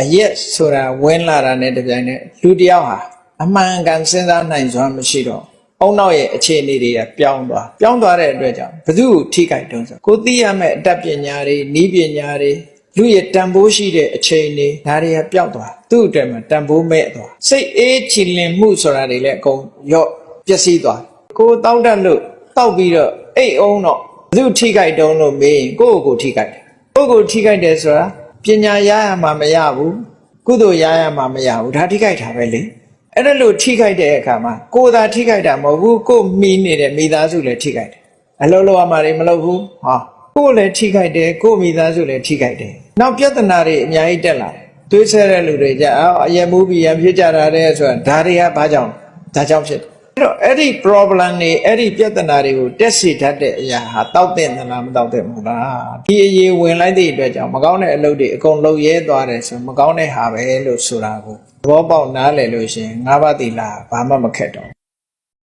အရက်ဆိုတာဝင်လာတာနဲ့တပြိုင်နက်လူတစ်ယောက်ဟာအမှန်ကန်စဉ်းစားနိုင်စွမ်းမရှိတော့အုံနောက်ရဲ့အခြေအနေတွေကပြောင်းသွားပြောင်းသွားတဲ့အတွက်ကြောင့်ဘယ်သူ့ကိုထိခိုက်တုံးဆိုကိုသိရမယ့်အတတ်ပညာတွေဤပညာတွေလူရဲ့တန်ဖိုးရှိတဲ့အချိန်တွေဒါတွေကပျောက်သွားသူ့အတွက်မှာတန်ဖိုးမဲ့သွားစိတ်အေးချီလင်မှုဆိုတာတွေလည်းအကုန်ရော့ပျက်စီးသွားကိုတောက်တတ်လို့တောက်ပြီးတော့အိတ်အောင်တော့ဘယ်သူထိခိုက်တုံးလို့မေးရင်ကိုယ့်ကိုယ်ကိုထိခိုက်တယ်ကိုယ့်ကိုယ်ထိခိုက်တယ်ဆိုတာ ပညာရရမှာမရဘူးကုသိုလ်ရရမှာမရဘူးဒါထိခိုက်တာပဲလေအဲ့ဒါလို့ထိခိုက်တဲ့အခါမှာကိုယ်သာထိခိုက်တာမဟုတ်ဘူးကိုယ်မိနေတဲ့မိသားစုလည်းထိခိုက်တယ်အလုံးလုံးအမှားတွေမလုပ်ဘူးဟောကိုယ်လည်းထိခိုက်တယ်ကိုယ်မိသားစုလည်းထိခိုက်တယ်နောက်ပြဿနာတွေအများကြီးတက်လာတယ်တွေးဆတဲ့လူတွေကြအော်အယက်မူပြီးရံဖြစ်ကြတာတဲ့ဆိုတာဒါတွေကဘာကြောင့်ဒါကြောင့်ဖြစ်တယ်အဲ့ တော့အဲ့ဒီ problem တွေအဲ့ဒီပြဿနာတွေကိုတက်စီတတ်တဲ့အရာဟာတောက်တဲ့သလားမတောက်တဲ့ဘူးလားဒီအရေးဝင်လိုက်တဲ့အတွက်ကြောင့်မကောင်းတဲ့အလုပ်တွေအကုန်လုပ်ရဲသွားတယ်ဆိုမကောင်းတဲ့ဟာပဲလို့ဆိုတာကိုသဘောပေါက်နားလည်လို့ရှိရင်ငါးပါးသီလဘာမှမခက်တော့